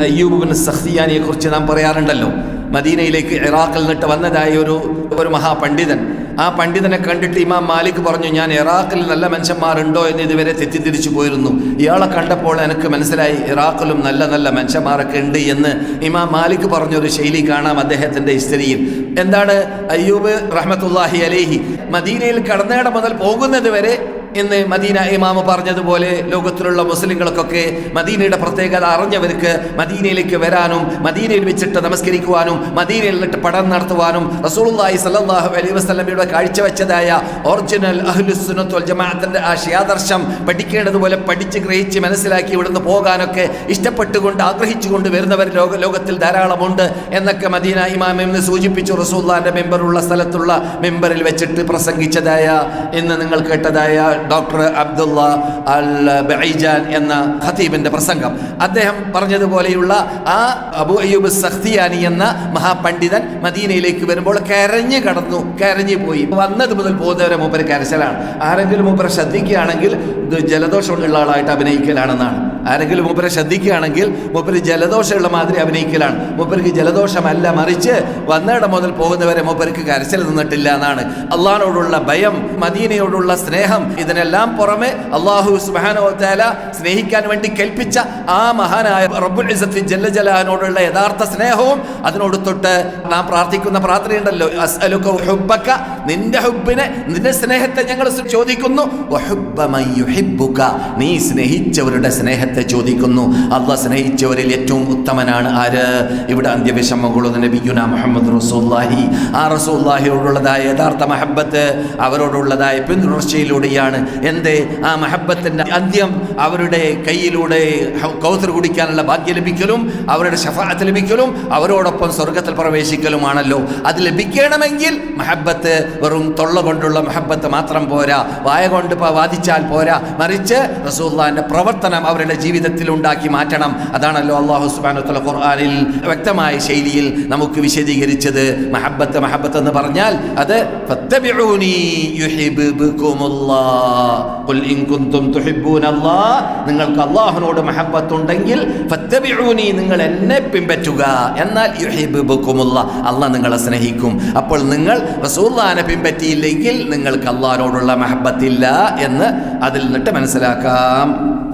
അയ്യൂബിൻ സഖ്തിയാനിയെ കുറിച്ച് നാം പറയാറുണ്ടല്ലോ. മദീനയിലേക്ക് ഇറാഖിൽ നിന്നിട്ട് വന്നതായ ഒരു ഒരു മഹാപണ്ഡിതൻ. ആ പണ്ഡിതനെ കണ്ടിട്ട് ഇമാം മാലിക് പറഞ്ഞു ഞാൻ ഇറാഖിൽ നല്ല മനുഷ്യന്മാരുണ്ടോ എന്ന് ഇതുവരെ തെറ്റിദ്ധരിച്ചു പോയിരുന്നു. ഇയാളെ കണ്ടപ്പോൾ എനിക്ക് മനസ്സിലായി ഇറാഖിലും നല്ല നല്ല മനുഷ്യന്മാരൊക്കെ ഉണ്ട് എന്ന് ഇമാം മാലിക് പറഞ്ഞൊരു ശൈലി കാണാം അദ്ദേഹത്തിന്റെ ഹിസ്റ്ററിയിൽ. എന്താണ് അയ്യൂബ് റഹ്മത്തുല്ലാഹി അലേഹി? മദീനയിൽ കടന്നേട മുതൽ പോകുന്നത് വരെ ഇന്ന് മദീന ഇമാമ് പറഞ്ഞതുപോലെ ലോകത്തിലുള്ള മുസ്ലിങ്ങൾക്കൊക്കെ മദീനയുടെ പ്രത്യേകത അറിഞ്ഞവർക്ക് മദീനയിലേക്ക് വരാനും മദീനയിൽ വെച്ചിട്ട് നമസ്കരിക്കുവാനും മദീനയിൽ നിന്നിട്ട് പഠനം നടത്തുവാനും റസൂലുള്ളാഹി സല്ലാഹു അലൈഹി വസല്ലമയുടെ കാഴ്ചവെച്ചതായ ഒറിജിനൽ അഹ്ലുസുനത്തുൽ വൽ ആ ശിയാദർശം പഠിക്കേണ്ടതുപോലെ പഠിച്ച് ഗ്രഹിച്ച് മനസ്സിലാക്കി ഇവിടുന്ന് പോകാനൊക്കെ ഇഷ്ടപ്പെട്ടുകൊണ്ട് ആഗ്രഹിച്ചുകൊണ്ട് വരുന്നവർ ലോക ലോകത്തിൽ ധാരാളമുണ്ട് എന്നൊക്കെ മദീന ഇമാം എന്ന് സൂചിപ്പിച്ചു റസൂല്ലാന്റെ മെമ്പറുള്ള സ്ഥലത്തുള്ള മെമ്പറിൽ വെച്ചിട്ട് പ്രസംഗിച്ചതായ ഇന്ന് നിങ്ങൾ കേട്ടതായ ഡോക്ടർ അബ്ദുള്ള അൽ ബൈജാൻ എന്ന ഖത്തീബിന്റെ പ്രസംഗം. അദ്ദേഹം പറഞ്ഞതുപോലെയുള്ള ആ അബു അയ്യൂബ് സഖ്തിയാനി എന്ന മഹാപണ്ഡിതൻ മദീനയിലേക്ക് വരുമ്പോൾ കരഞ്ഞു കടന്നു കരഞ്ഞു പോയി. വന്നത് മുതൽ പോകുന്നവരെ മൂപ്പര് കരച്ചലാണ്. ആരെങ്കിലും മൂപ്പരെ ശ്രദ്ധിക്കുകയാണെങ്കിൽ ഇത് ജലദോഷമുള്ള ആളായിട്ട് അഭിനയിക്കലാണെന്നാണ്. ആരെങ്കിലും മൂപ്പരെ ശ്രദ്ധിക്കുകയാണെങ്കിൽ മൂപ്പര് ജലദോഷമുള്ള മാതിരി അഭിനയിക്കലാണ്. മൂപ്പർക്ക് ജലദോഷമല്ല മറിച്ച് വന്നിടം മുതൽ പോകുന്നവരെ മൂപ്പർക്ക് കരച്ചിൽ നിന്നിട്ടില്ല എന്നാണ്. അള്ളഹാനോടുള്ള ഭയം മദീനയോടുള്ള സ്നേഹം ഇതിനെല്ലാം പുറമെ അള്ളാഹു സുബാനോത്താല സ്നേഹിക്കാൻ വേണ്ടി കൽപ്പിച്ച ആ മഹാനായ റബ്ബുൽ ഇസത്തി ജല്ല ജലാനോടുള്ള യഥാർത്ഥ സ്നേഹവും അതിനോട് തൊട്ട് നാം പ്രാർത്ഥിക്കുന്ന പ്രാർത്ഥനയുണ്ടല്ലോ അസ്അലുക ഹുബ്ബക നിന്റെ ഹുബിനെ നിന്റെ സ്നേഹത്തെ ഞങ്ങൾ ചോദിക്കുന്നു. നീ സ്നേഹിച്ചവരുടെ സ്നേഹത്തെ ചോദിക്കുന്നു. അള്ളാഹ് സ്നേഹിച്ചവരിൽ ഏറ്റവും ഉത്തമനാണ് ആര്? ഇവിടെ അന്ത്യവിഷമം കൊള്ളുന്ന നബിയുന മുഹമ്മദ് റസൂല്ലാഹി ആ റസൂല്ലാഹിയോടുള്ളതായ യഥാർത്ഥ മഹബത്ത് അവരോടുള്ളതായ പിന്തുടർച്ചയിലൂടെയാണ് എന്തേ? ആ മഹബത്തിന്റെ അന്ത്യം അവരുടെ കയ്യിലൂടെ കൗസർ കുടിക്കാനുള്ള ഭാഗ്യം ലഭിക്കലും അവരുടെ ഷഫാത്ത് ലഭിക്കലും അവരോടൊപ്പം സ്വർഗത്തിൽ പ്രവേശിക്കലുമാണല്ലോ. അത് ലഭിക്കണമെങ്കിൽ മഹബത്ത് വെറും തൊള്ള കൊണ്ടുള്ള മഹബത്ത് മാത്രം പോരാ. വായ കൊണ്ട് വാദിച്ചാൽ പോരാ. മറിച്ച് റസൂല്ലാന്റെ പ്രവർത്തനം അവരുടെ ജീവിതത്തിൽ ഉണ്ടാക്കി മാറ്റണം. അതാണല്ലോ അള്ളാഹു സുബാനുത്തല ഖുർആാനിൽ വ്യക്തമായ ശൈലിയിൽ നമുക്ക് വിശദീകരിച്ചത്. മഹബത്ത് മഹബത്ത് എന്ന് പറഞ്ഞാൽ അത് ഫത്തബിഊനി നിങ്ങൾക്ക് അള്ളാഹുനോട് മഹബത്തുണ്ടെങ്കിൽ നിങ്ങൾ എന്നെ പിൻപറ്റുക. എന്നാൽ. അള്ളാഹ് നിങ്ങളെ സ്നേഹിക്കും. അപ്പോൾ നിങ്ങൾ റസൂല്ലാനെ പിൻപറ്റിയില്ലെങ്കിൽ നിങ്ങൾക്ക് അള്ളാഹിനോടുള്ള മഹബത്തില്ല എന്ന് അതിൽ നിന്നിട്ട് മനസ്സിലാക്കാം.